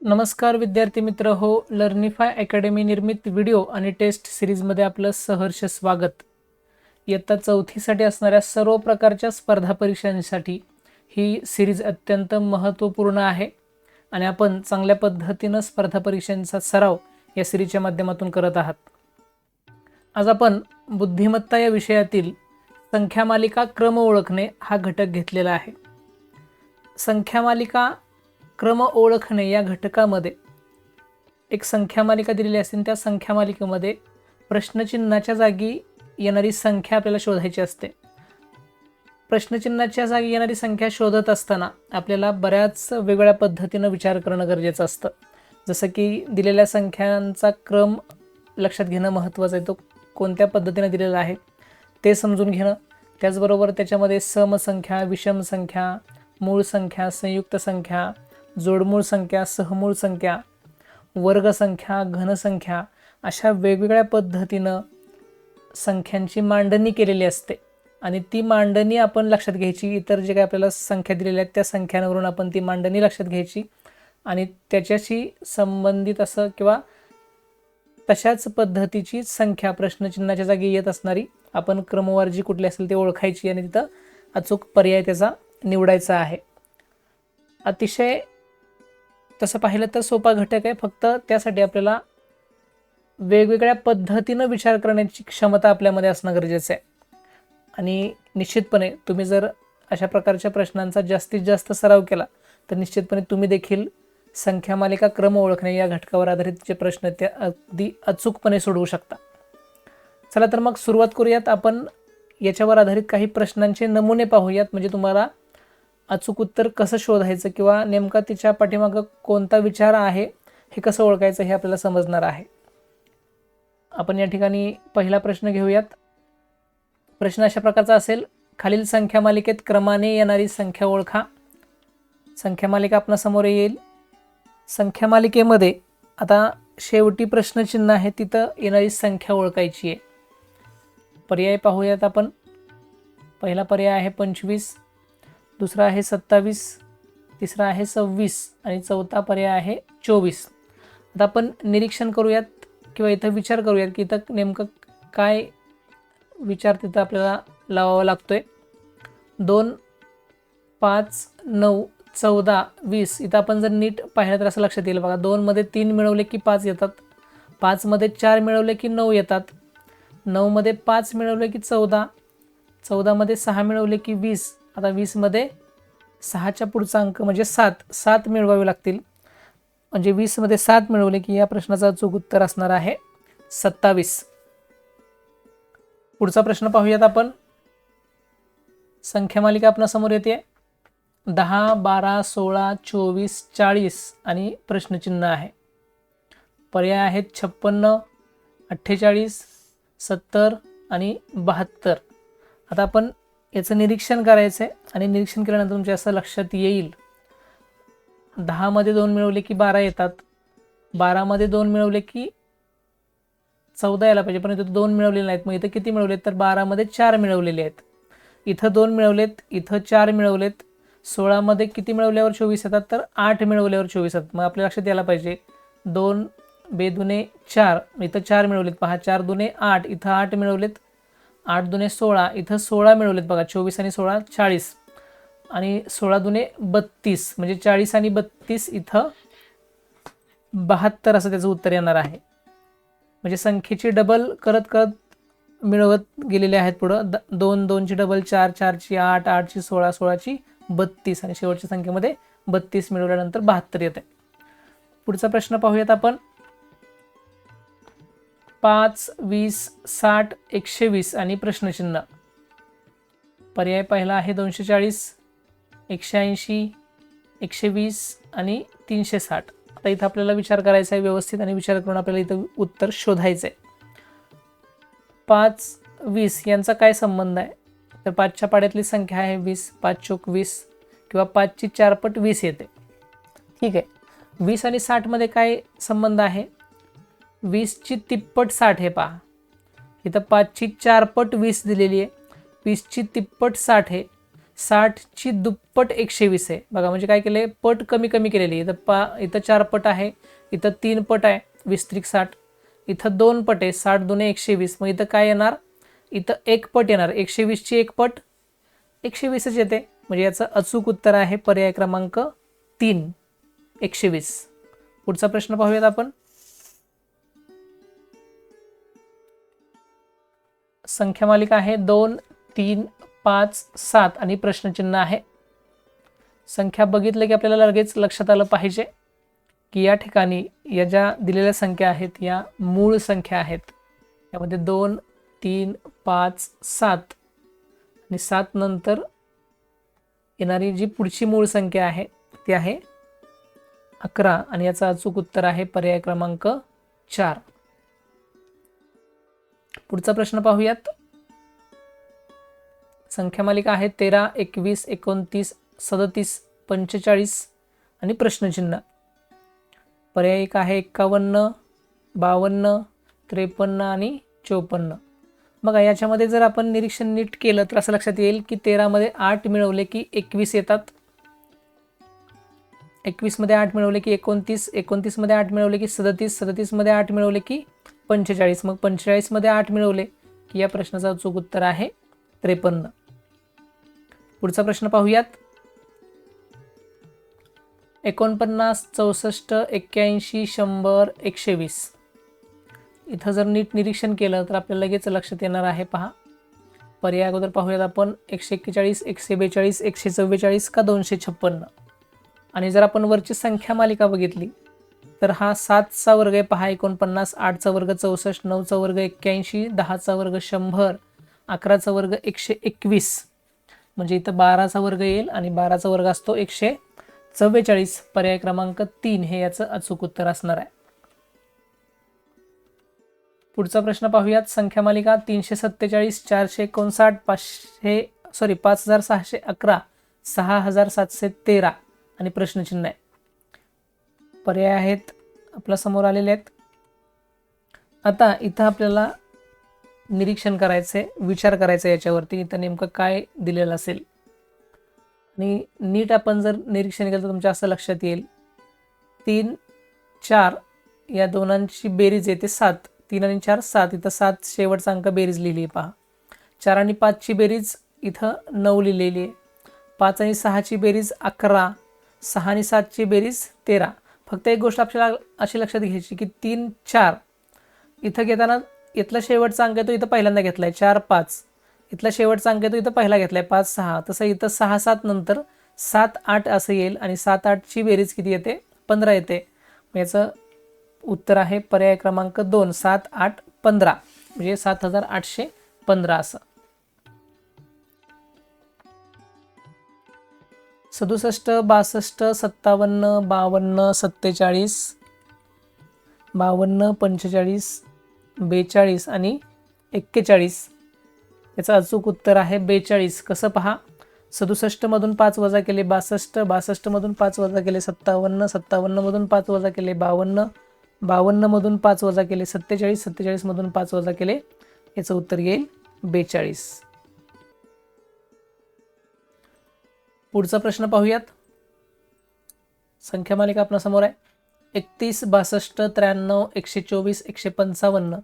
नमस्कार विद्यार्थी मित्र हो लर्निफाय अकॅडमी निर्मित व्हिडिओ आणि टेस्ट सिरीजमध्ये आपलं सहर्ष स्वागत. इयत्ता चौथीसाठी असणाऱ्या सर्व प्रकारच्या स्पर्धा परीक्षांसाठी ही सिरीज अत्यंत महत्त्वपूर्ण आहे आणि आपण चांगल्या पद्धतीनं स्पर्धा परीक्षांचा सराव या सिरीजच्या माध्यमातून करत आहात. आज आपण बुद्धिमत्ता या विषयातील संख्या मालिका क्रम ओळखणे हा घटक घेतलेला आहे. संख्या मालिका क्रम ओळखणे या घटकामध्ये. एक संख्या मालिका दिलेली असते त्या संख्या मालिकेमध्ये प्रश्नचिन्हाच्या जागी येणारी संख्या आपल्याला शोधायची असते. प्रश्नचिन्हाच्या जागी येणारी संख्या शोधत असताना आपल्याला बऱ्याच वेगवेगळ्या पद्धतीनं विचार करणं गरजेचं असतं. जसं की दिलेल्या संख्यांचा क्रम लक्षात घेणं महत्त्वाचं आहे. तो कोणत्या पद्धतीनं दिलेला आहे ते समजून घेणं. त्याचबरोबर त्याच्यामध्ये समसंख्या विषम संख्या मूळ संख्या संयुक्त संख्या जोडमूळ संख्या सहमूळ संख्या वर्गसंख्या घनसंख्या अशा वेगवेगळ्या पद्धतीनं संख्यांची मांडणी केलेली असते. आणि ती मांडणी आपण लक्षात घ्यायची इतर जे काही आपल्याला संख्या दिलेल्या आहेत त्या संख्यांवरून आपण ती मांडणी लक्षात घ्यायची. आणि त्याच्याशी संबंधित असं किंवा तशाच पद्धतीची संख्या प्रश्नचिन्हाच्या जागी येत असणारी आपण क्रमवार जी कुठली असेल ती ओळखायची आणि तिथं अचूक पर्याय त्याचा निवडायचा आहे. अतिशय तसं पाहिलं तर सोपा घटक आहे. फक्त त्यासाठी आपल्याला वेगवेगळ्या पद्धतीनं विचार करण्याची क्षमता आपल्यामध्ये असणं गरजेचं आहे. आणि निश्चितपणे तुम्ही जर अशा प्रकारच्या प्रश्नांचा जास्तीत जास्त सराव केला तर निश्चितपणे तुम्ही देखील संख्या मालिका क्रम ओळखणे या घटकावर आधारित जे प्रश्न ते अगदी अचूकपणे सोडवू शकता. चला तर मग सुरुवात करूयात. आपण याच्यावर आधारित काही प्रश्नांचे नमुने पाहूयात. म्हणजे तुम्हाला अचूक उत्तर कसं शोधायचं किंवा नेमका तिच्या पाठीमागं कोणता विचार आहे हे कसं ओळखायचं हे आपल्याला समजणार आहे. आपण या ठिकाणी पहिला प्रश्न घेऊयात. प्रश्न अशा प्रकारचा असेल खालील संख्या मालिकेत क्रमाने येणारी संख्या ओळखा. संख्या मालिका आपणासमोर येईल. संख्या मालिकेमध्ये आता शेवटी प्रश्नचिन्ह आहे तिथं येणारी संख्या ओळखायची आहे. पर्याय पाहूयात आपण. पहिला पर्याय आहे पंचवीस. दुसरा आहे सत्तावीस तिसरा आहे सव्वीस आणि चौथा पर्याय आहे चोवीस. आता आपण निरीक्षण करूयात किंवा इथं विचार करूयात की इथं नेमकं काय विचार तिथं आपल्याला लावावा लागतो आहे दोन पाच नऊ चौदा वीस इथं आपण जर नीट पाहिलं तर असं लक्षात येईल बघा. दोनमध्ये तीन मिळवले की पाच येतात. पाचमध्ये चार मिळवले की नऊ येतात. नऊमध्ये पाच मिळवले की चौदा. चौदामध्ये सहा मिळवले की वीस. आता वीसमध्ये सहाच्या पुढचा अंक म्हणजे सात सात मिळवावे लागतील. म्हणजे वीसमध्ये सात मिळवले की या प्रश्नाचा चूक उत्तर असणार आहे सत्तावीस. पुढचा प्रश्न पाहूयात आपण. संख्या मालिका आपणासमोर येते. दहा बारा सोळा चोवीस चाळीस आणि प्रश्नचिन्ह आहे. पर्याय आहेत छप्पन्न अठ्ठेचाळीस सत्तर आणि बहात्तर. आता आपण याचं निरीक्षण करायचं आहे आणि निरीक्षण केल्यानंतर तुमच्या असं लक्षात येईल. दहामध्ये दोन मिळवले की बारा येतात. बारामध्ये दोन मिळवले की चौदा यायला पाहिजे. पण इथं दोन मिळवलेले नाहीत. मग इथं किती मिळवलेत? तर बारामध्ये चार मिळवलेले आहेत. इथं दोन मिळवलेत इथं चार मिळवलेत. सोळामध्ये किती मिळवल्यावर चोवीस येतात? तर आठ मिळवल्यावर चोवीस येतात. मग आपल्या लक्षात यायला पाहिजे. दोन बेदुने चार. इथं चार मिळवलेत. पहा चार दुने आठ. इथं आठ मिळवलेत. आठ दुने सोळा इथं सोळा मिळवलेत बघा चोवीस आणि सोळा चाळीस. आणि सोळा दुने बत्तीस म्हणजे चाळीस आणि बत्तीस इथं बहात्तर असं त्याचं उत्तर येणार आहे. म्हणजे संख्येची डबल करत करत मिळवत गेलेले आहेत पुढं. द दोन दोनची डबल चार चारची आठ आठची सोळा सोळाची बत्तीस. आणि शेवटच्या संख्येमध्ये बत्तीस मिळवल्यानंतर बहात्तर येते पुढचा प्रश्न पाहूयात आपण. पाच वीस साठ एकशे वीस आणि प्रश्नचिन्ह. पर्याय पहिला आहे दोनशे चाळीस एकशे ऐंशी एकशे वीस आणि तीनशे साठ. आता इथं आपल्याला विचार करायचा आहे व्यवस्थित आणि विचार करून आपल्याला इथं उत्तर शोधायचं आहे पाच वीस यांचा काय संबंध आहे? तर पाचच्या पाड्यातली संख्या आहे वीस पाच चोक वीस किंवा पाचची चारपट वीस येते. ठीक आहे. वीस आणि साठमध्ये काय संबंध आहे? वीसची तिप्पट साठ हे पहा. इथं पाचची चारपट वीस दिलेली आहे. वीसची तिप्पट साठ आहे साठची दुप्पट एकशे वीस आहे बघा म्हणजे काय केलं आहे पट कमी कमी केलेली. इथं पा इथं चार पट आहे. इथं तीन पट आहे. वीस त्रिक साठ. इथं दोन पट आहे. साठ दोन्ही एकशे वीस. मग इथं काय येणार? इथं एक पट येणार. एकशे वीसची एक पट. एकशे वीसच येते. म्हणजे याचं अचूक उत्तर आहे पर्याय क्रमांक तीन. एकशे वीस. पुढचा प्रश्न पाहूयात आपण. संख्या मालिका आहे. दोन तीन पाच सात आणि प्रश्नचिन्ह आहे. संख्या बघितलं की आपल्याला लगेच लक्षात आलं पाहिजे की या ठिकाणी या ज्या दिलेल्या संख्या आहेत या मूळ संख्या आहेत. यामध्ये दोन तीन पाच सात आणि सात नंतर येणारी जी पुढची मूळ संख्या आहे ती आहे अकरा आणि याचं अचूक उत्तर आहे पर्याय क्रमांक चार. पुढचा प्रश्न पाहूयात. संख्या मालिका आहे तेरा एकवीस एकोणतीस सदतीस पंचेचाळीस आणि प्रश्नचिन्ह. पर्याय एक आहे एक्कावन्न बावन्न त्रेपन्न आणि चोपन्न. बघा याच्यामध्ये जर आपण निरीक्षण नीट केलं तर असं लक्षात येईल की तेरामध्ये आठ मिळवले की एकवीस येतात. एकवीसमध्ये आठ मिळवले की एकोणतीस एकोणतीसमध्ये आठ मिळवले की सदतीस सदतीसमध्ये आठ मिळवले की पंचेचाळीस. मग पंचेचाळीसमध्ये आठ मिळवले की या प्रश्नाचं अचूक उत्तर आहे त्रेपन्न. पुढचा प्रश्न पाहूयात. एकोणपन्नास चौसष्ट एक्क्याऐंशी शंभर एकशे वीस इथं जर नीट निरीक्षण केलं तर आपल्याला लगेच लक्षात येणार आहे पहा. पर्याय अगोदर पाहूयात आपण एकशे एक्केचाळीस एकशे बेचाळीस एकशे चव्वेचाळीस का दोनशे छप्पन्न? आणि जर आपण वरची संख्या मालिका बघितली तर हा सातचा वर्ग आहे. पहा एकोणपन्नास आठचा वर्ग चौसष्ट नऊचा वर्ग एक्क्याऐंशी दहाचा वर्ग शंभर अकराचा वर्ग एकशे एकवीस. म्हणजे इथं बाराचा वर्ग येईल आणि बाराचा वर्ग असतो एकशे चव्वेचाळीस. पर्याय क्रमांक तीन हे याचं अचूक उत्तर असणार आहे. पुढचा प्रश्न पाहूयात. संख्या मालिका तीनशे सत्तेचाळीस चारशे एकोणसाठ पाचशे सॉरी पाच हजार सहाशे अकरा सहा हजार सातशे तेरा आणि प्रश्नचिन्ह आहे. पर्याय आहेत आपल्यासमोर आलेले आहेत. आता इथं आपल्याला निरीक्षण करायचे विचार करायचा याच्यावरती. इथं नेमकं काय दिलेलं असेल? आणि नीट आपण जर निरीक्षण केलं तर तुमच्या असं लक्षात येईल. तीन चार या दोनांची बेरीज येते सात. तीन आणि चार सात. इथं सात शेवटचा अंक बेरीज लिहिली आहे पहा. चार आणि पाचची बेरीज इथं नऊ लिहिलेली आहे पाच आणि सहाची बेरीज अकरा. सहा आणि सातची बेरीज तेरा. फक्त एक गोष्ट आपल्याला अशी लक्षात घ्यायची की तीन चार. इथं घेताना इथला शेवटचा अंक आहे तो इथं पहिल्यांदा घेतला आहे चार पाच. इथला शेवटचा अंक आहे तो इथं पहिला घेतला आहे पाच सहा. तसं इथं सहा सात नंतर सात आठ असं येईल आणि सात आठची बेरीज किती येते? पंधरा येते. याचं उत्तर आहे पर्याय क्रमांक दोन सात आठ पंधरा. म्हणजे सात हजार आठशे पंधरा असं. सदुसष्ट बासष्ट सत्तावन्न बावन्न सत्तेचाळीस बावन्न पंचेचाळीस बेचाळीस आणि एक्केचाळीस. याचं अचूक उत्तर आहे बेचाळीस. कसं पहा? सदुसष्टमधून पाच वजा केले बासष्ट बासष्टमधून पाच वजा केले सत्तावन्न सत्तावन्नमधून पाच वजा केले बावन्न बावन्नमधून पाच वजा केले सत्तेचाळीस सत्तेचाळीसमधून पाच वजा केले. याचं उत्तर येईल बेचाळीस. पुढचा प्रश्न पाहूयात. संख्या मालिका आपणासमोर आहे. एकतीस बासष्ट त्र्याण्णव एकशे चोवीस एकशे पंचावन्न.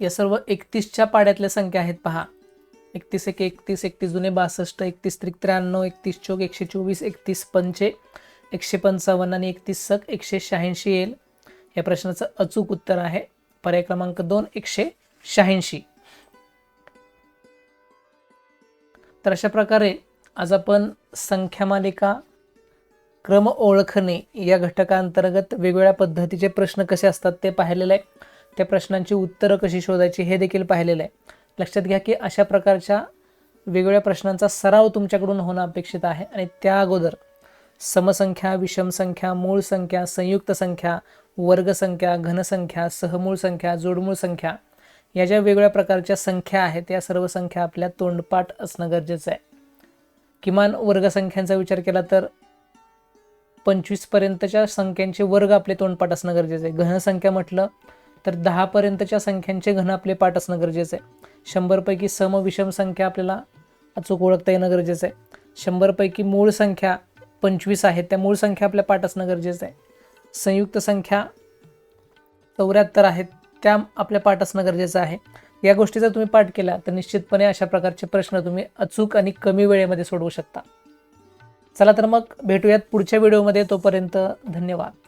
या सर्व एकतीसच्या पाड्यातल्या संख्या आहेत पहा. एकतीस एक एकतीस एकतीस जुने बासष्ट एकतीस त्रिक त्र्याण्णव एकतीस चौक एकशे चोवीस एकतीस पंचे एकशे पंचावन्न आणि एकतीस सक एकशे शहाऐंशी येईल. या प्रश्नाचं अचूक उत्तर आहे. पर्याय क्रमांक दोन एकशे शहाऐंशी. तर अशा प्रकारे आज आपण संख्या मालिका क्रम ओळखणे या घटकांतर्गत वेगवेगळ्या पद्धतीचे प्रश्न कसे असतात ते पाहिलेलं आहे. त्या प्रश्नांची उत्तरं कशी शोधायची हे देखील पाहिलेलं आहे. लक्षात घ्या की अशा प्रकारच्या वेगवेगळ्या प्रश्नांचा सराव तुमच्याकडून होणं अपेक्षित आहे आणि त्या अगोदर समसंख्या विषमसंख्या मूळ संख्या संयुक्त संख्या वर्गसंख्या घनसंख्या सहमूळ संख्या जोडमूळ संख्या या ज्या वेगवेगळ्या प्रकारच्या संख्या आहेत या सर्व संख्या आपल्या तोंडपाठ असणं गरजेचं आहे. किमान वर्गसंख्यांचा विचार केला तर पंचवीसपर्यंतच्या संख्यांचे वर्ग आपले तोंडपाठ असणं गरजेचं आहे. घनसंख्या म्हटलं तर दहापर्यंतच्या संख्यांचे घन आपले पाठ असणं गरजेचं आहे. शंभरपैकी सम विषम संख्या आपल्याला अचूक ओळखता येणं गरजेचं आहे. शंभरपैकी मूळ संख्या पंचवीस आहेत त्या मूळ संख्या आपल्या पाठ असणं गरजेचं आहे. संयुक्त संख्या चौऱ्याहत्तर आहेत त्या आपल्या पाठ असणं गरजेचं आहे. या गोष्टी जर तुम्ही पाठ केला तर निश्चितपणे अशा प्रकारचे प्रश्न तुम्ही अचूक आणि कमी वेळेमध्ये सोडवू शकता. चला तर मग भेटूयात पुढच्या व्हिडिओमध्ये. तोपर्यंत धन्यवाद.